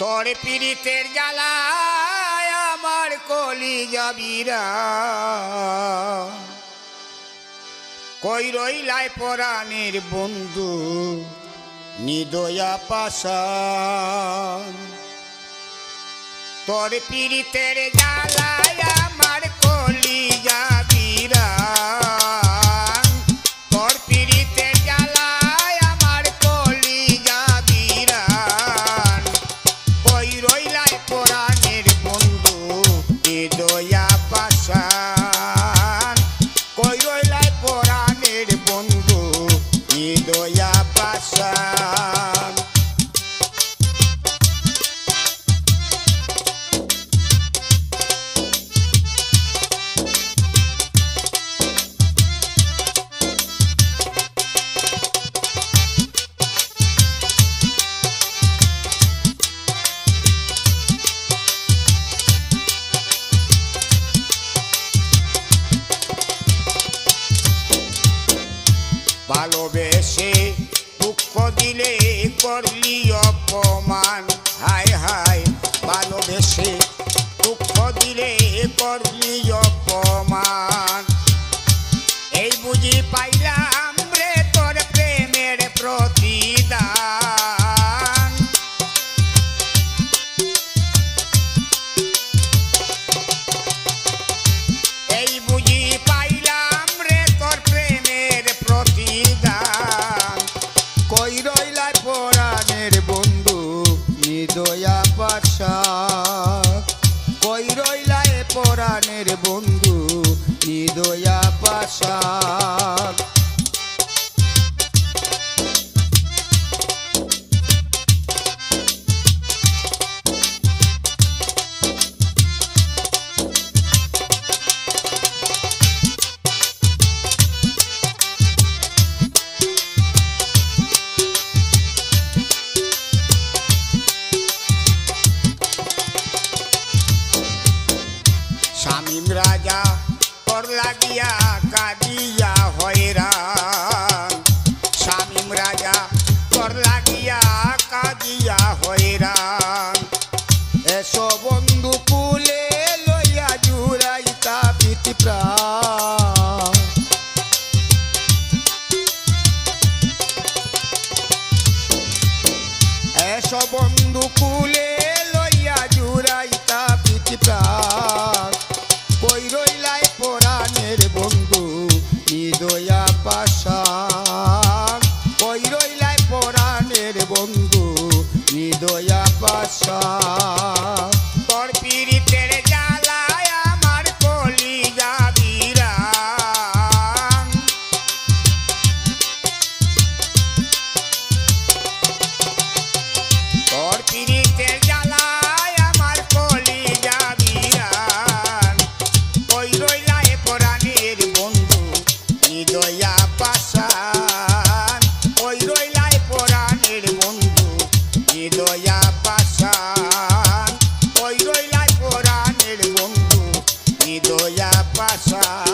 তোর পীড়িতের জ্বালায় আমার কলি যাবিরা কই রইলাই পরাণের বন্ধু নিদয়া পাশা। তোর পীড়িতের জ্বালায় হৃদয়া পাশান ভালোবেসে দুঃখ দিলে করলি অপমান। হায় হায় ভালোবেসে দুঃখ দিলে করলি অপমান। পাশা কই রইলায় পরাণের বন্ধু নিদয়া পাশা লাগিয়া কাদিয়া হয়রান। শামীম রাজা তোর লাগিয়া কাদিয়া হয়রান। এসো বন্ধু কুলে বন্ধু কুলে পরাণের বন্ধু নিদয়া পাশান passar.